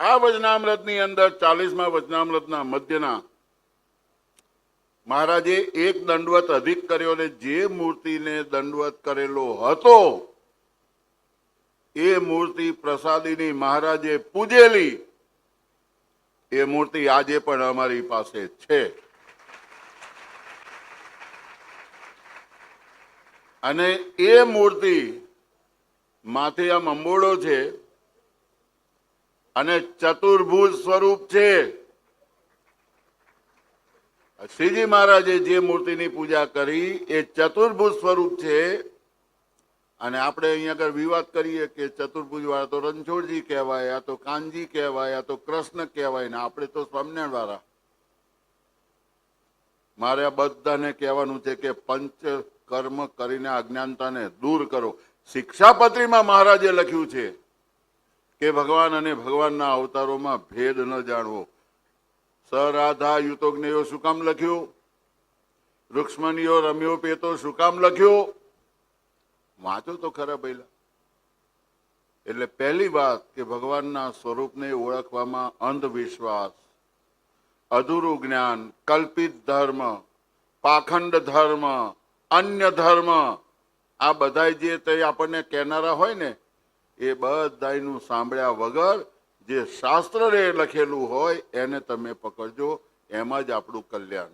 આ વચનામૃતની અંદર ચાલીસમાં વચનામૃતના મધ્યના મહારાજે એક દંડવત અધિક કર્યો ને જે મૂર્તિને દંડવત કરેલો હતો, એ મૂર્તિ પ્રસાદીની મહારાજે પૂજેલી. એ મૂર્તિ આજે પણ અમારી પાસે છે. અને એ મૂર્તિ માથે આમ અંબોડો છે અને ચતુર્ભુજ સ્વરૂપ છે. શ્રીજી મહારાજે જે મૂર્તિની પૂજા કરી એ ચતુર્ભુજ સ્વરૂપ છે. અને આપણે અહીંયા આગળ વિવાદ કરીએ કે ચતુર્ભુજ વાળા તો રણછોડજી કહેવાય, આ તો કાનજી કહેવાય, આ તો કૃષ્ણ કહેવાય ને આપણે તો સ્વામિનારાયણ વાળા મારે આ બધાને કહેવાનું છે કે પંચ કર્મ કરીને અજ્ઞાનતાને દૂર કરો. શિક્ષાપત્રીમાં મહારાજે લખ્યું છે. કે ભગવાન અને ભગવાનના અવતારોમાં ભેદ ન જાણવો. સરાધા યુતોજ્ઞયો શું કામ લખ્યું? રૂક્ષ્મણીઓ રમ્યો પેતો શું કામ લખ્યું? વાંચો તો ખરા પહેલા. એટલે પહેલી વાત કે ભગવાનના સ્વરૂપને ઓળખવામાં અંધવિશ્વાસ, અધૂરું જ્ઞાન, કલ્પિત ધર્મ, પાખંડ ધર્મ, અન્ય ધર્મ, આ બધા જે તે આપણને કહેનારા હોય ને એ બધાનું સાંભળ્યા વગર જે શાસ્ત્રે લખેલું હોય એને તમે પકડજો. એમાં જ આપણું કલ્યાણ